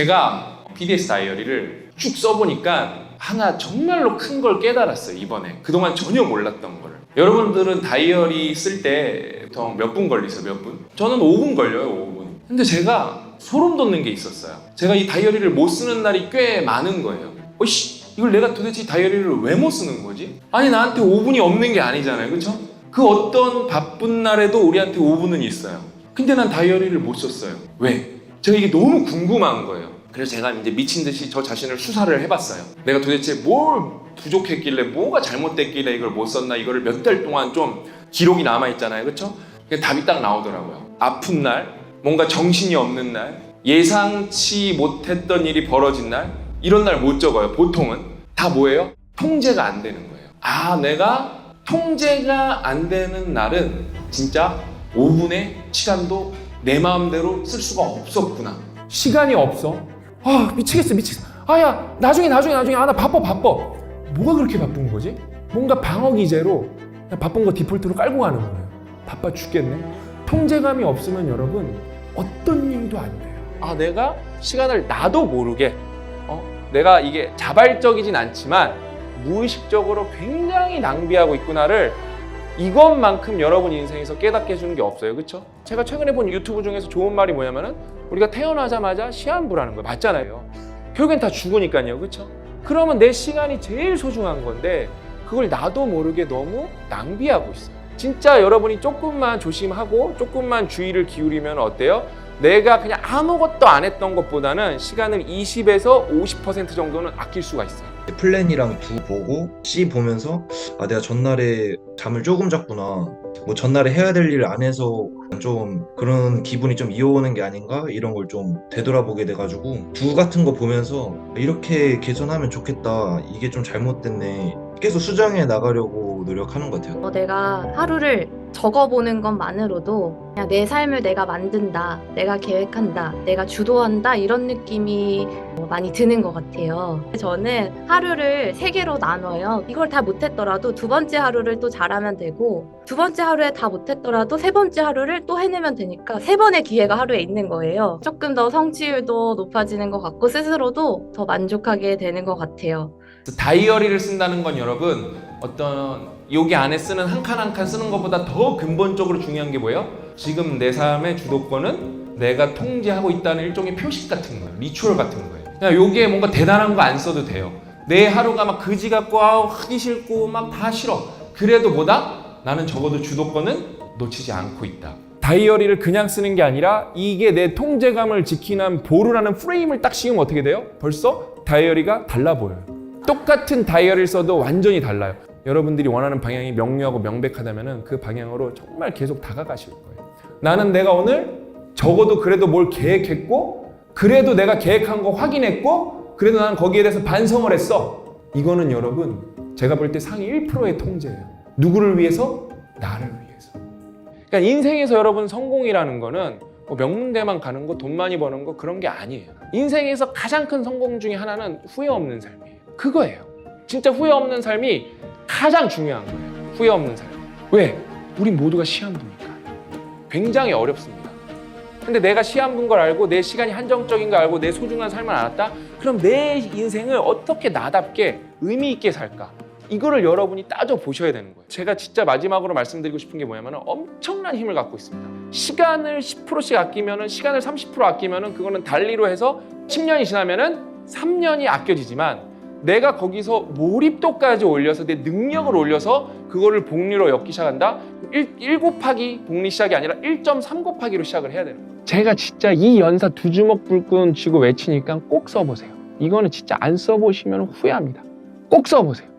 제가 PDS 다이어리를 쭉 써보니까 하나 정말로 큰 걸 깨달았어요 이번에 그동안 전혀 몰랐던 거를 여러분들은 다이어리 쓸 때 보통 몇 분 걸리세요 몇 분? 저는 5분 걸려요 5분 근데 제가 소름 돋는 게 있었어요 제가 이 다이어리를 못 쓰는 날이 꽤 많은 거예요 어이씨 이걸 내가 도대체 이 다이어리를 왜 못 쓰는 거지? 아니 나한테 5분이 없는 게 아니잖아요 그쵸? 그 어떤 바쁜 날에도 우리한테 5분은 있어요 근데 난 다이어리를 못 썼어요 왜? 제가 이게 너무 궁금한 거예요 그래서 제가 이제 미친 듯이 저 자신을 수사를 해봤어요. 내가 도대체 뭘 부족했길래 뭐가 잘못됐길래 이걸 못 썼나 이거를 몇 달 동안 좀 기록이 남아 있잖아요, 그렇죠? 답이 딱 나오더라고요. 아픈 날, 뭔가 정신이 없는 날, 예상치 못했던 일이 벌어진 날 이런 날 못 적어요. 보통은 다 뭐예요? 통제가 안 되는 거예요. 아, 내가 통제가 안 되는 날은 진짜 5분의 시간도 내 마음대로 쓸 수가 없었구나. 시간이 없어. 아 미치겠어 미치겠어. 아야 나중에 나중에 나중에 아 나 바빠 바빠. 뭐가 그렇게 바쁜 거지? 뭔가 방어 기제로 바쁜 거 디폴트로 깔고 가는 거예요. 바빠 죽겠네. 통제감이 없으면 여러분 어떤 일도 안 돼요. 아 내가 시간을 나도 모르게 어 내가 이게 자발적이진 않지만 무의식적으로 굉장히 낭비하고 있구나를 이것만큼 여러분 인생에서 깨닫게 해주는 게 없어요 그쵸? 제가 최근에 본 유튜브 중에서 좋은 말이 뭐냐면은 우리가 태어나자마자 시한부라는 거예요 맞잖아요 결국엔 다 죽으니까요 그쵸? 그러면 내 시간이 제일 소중한 건데 그걸 나도 모르게 너무 낭비하고 있어요 진짜 여러분이 조금만 조심하고 조금만 주의를 기울이면 어때요? 내가 그냥 아무것도 안 했던 것보다는 시간을 20에서 50% 정도는 아낄 수가 있어요. 플랜이랑 두 보고 C 보면서 아 내가 전날에 잠을 조금 잤구나. 뭐 전날에 해야 될 일을 안 해서 좀 그런 기분이 좀 이어오는 게 아닌가? 이런 걸 좀 되돌아보게 돼가지고 두 같은 거 보면서 이렇게 개선하면 좋겠다. 이게 좀 잘못됐네 계속 수정해 나가려고 노력하는 것 같아요 어, 내가 하루를 적어보는 것만으로도 그냥 내 삶을 내가 만든다, 내가 계획한다, 내가 주도한다 이런 느낌이 어, 많이 드는 것 같아요. 저는 하루를 세 개로 나눠요. 이걸 다 못했더라도 두 번째 하루를 또 잘하면 되고 두 번째 하루에 다 못했더라도 세 번째 하루를 또 해내면 되니까 세 번의 기회가 하루에 있는 거예요. 조금 더 성취율도 높아지는 것 같고 스스로도 더 만족하게 되는 것 같아요. 다이어리를 쓴다는 건 여러분 어떤 여기 안에 쓰는 한 칸 한 칸 쓰는 것보다 더 근본적으로 중요한 게 뭐예요? 지금 내 삶의 주도권은 내가 통제하고 있다는 일종의 표식 같은 거예요. 리추얼 같은 거예요. 그냥 여기에 뭔가 대단한 거 안 써도 돼요. 내 하루가 막 그지 같고 아우 하기 싫고 막 다 싫어. 그래도 뭐다? 나는 적어도 주도권은 놓치지 않고 있다. 다이어리를 그냥 쓰는 게 아니라 이게 내 통제감을 지키는 보루라는 프레임을 딱 씌우면 어떻게 돼요? 벌써 다이어리가 달라 보여요. 똑같은 다이어리를 써도 완전히 달라요. 여러분들이 원하는 방향이 명료하고 명백하다면 그 방향으로 정말 계속 다가가실 거예요. 나는 내가 오늘 적어도 그래도 뭘 계획했고 그래도 내가 계획한 거 확인했고 그래도 나는 거기에 대해서 반성을 했어. 이거는 여러분 제가 볼 때 상위 1%의 통제예요. 누구를 위해서? 나를 위해서. 그러니까 인생에서 여러분 성공이라는 거는 뭐 명문대만 가는 거, 돈 많이 버는 거 그런 게 아니에요. 인생에서 가장 큰 성공 중에 하나는 후회 없는 삶이에요. 그거예요. 진짜 후회 없는 삶이 가장 중요한 거예요. 후회 없는 삶. 왜? 우리 모두가 시한부니까. 굉장히 어렵습니다. 근데 내가 시한부인 걸 알고 내 시간이 한정적인 걸 알고 내 소중한 삶을 알았다? 그럼 내 인생을 어떻게 나답게 의미 있게 살까? 이거를 여러분이 따져 보셔야 되는 거예요. 제가 진짜 마지막으로 말씀드리고 싶은 게 뭐냐면 엄청난 힘을 갖고 있습니다. 시간을 10%씩 아끼면은 시간을 30% 아끼면은 그거는 달리로 해서 10년이 지나면은 3년이 아껴지지만 내가 거기서 몰입도까지 올려서 내 능력을 올려서 그거를 복리로 엮기 시작한다? 1, 1 곱하기 복리 시작이 아니라 1.3 곱하기로 시작을 해야 되는 거예요. 제가 진짜 이 연사 두 주먹 불끈 쥐고 외치니까 꼭 써보세요. 이거는 진짜 안 써보시면 후회합니다. 꼭 써보세요.